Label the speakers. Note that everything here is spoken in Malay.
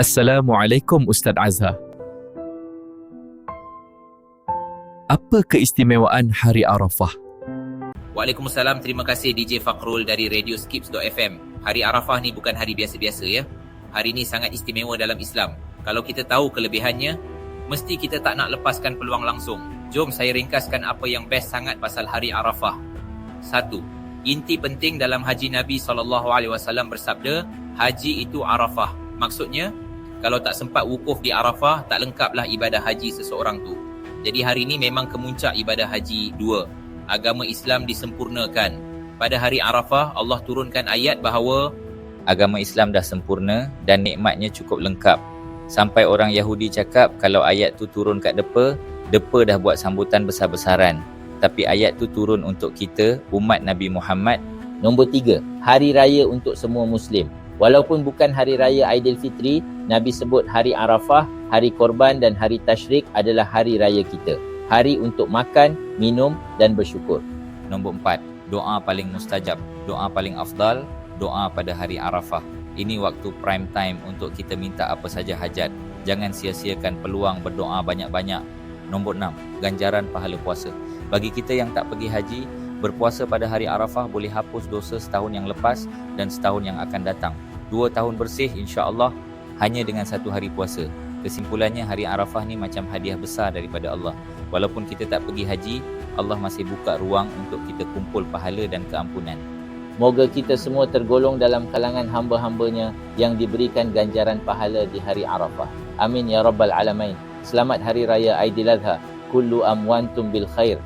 Speaker 1: Assalamualaikum Ustaz Azhar. Apa keistimewaan Hari Arafah?
Speaker 2: Waalaikumsalam. Terima kasih DJ Fakrul dari Radio Skips.fm. Hari Arafah ni bukan hari biasa-biasa ya. Hari ni sangat istimewa dalam Islam. Kalau kita tahu kelebihannya, mesti kita tak nak lepaskan peluang langsung. Jom saya ringkaskan apa yang best sangat pasal Hari Arafah. Satu, inti penting dalam haji Nabi SAW bersabda, haji itu Arafah. Maksudnya, kalau tak sempat wukuf di Arafah, tak lengkaplah ibadah haji seseorang tu. Jadi hari ini memang kemuncak ibadah haji dua. Agama Islam disempurnakan. Pada hari Arafah, Allah turunkan ayat bahawa
Speaker 3: agama Islam dah sempurna dan nikmatnya cukup lengkap. Sampai orang Yahudi cakap kalau ayat tu turun kat depa, depa dah buat sambutan besar-besaran. Tapi ayat tu turun untuk kita, umat Nabi Muhammad. Nombor tiga, hari raya untuk semua Muslim. Walaupun bukan hari raya Aidilfitri, Nabi sebut hari Arafah, hari korban dan hari tashrik adalah hari raya kita. Hari untuk makan, minum dan bersyukur. Nombor empat, doa paling mustajab, doa paling afdal, doa pada hari Arafah. Ini waktu prime time untuk kita minta apa saja hajat. Jangan sia-siakan peluang berdoa banyak-banyak. Nombor enam, ganjaran pahala puasa. Bagi kita yang tak pergi haji, berpuasa pada hari Arafah boleh hapus dosa setahun yang lepas dan setahun yang akan datang. Dua tahun bersih insya-Allah hanya dengan satu hari puasa. Kesimpulannya hari Arafah ni macam hadiah besar daripada Allah. Walaupun kita tak pergi haji, Allah masih buka ruang untuk kita kumpul pahala dan keampunan. Moga kita semua tergolong dalam kalangan hamba-hambanya yang diberikan ganjaran pahala di hari Arafah. Amin ya rabbal alamin. Selamat hari raya Aidiladha. Kullu amwantum bil khair.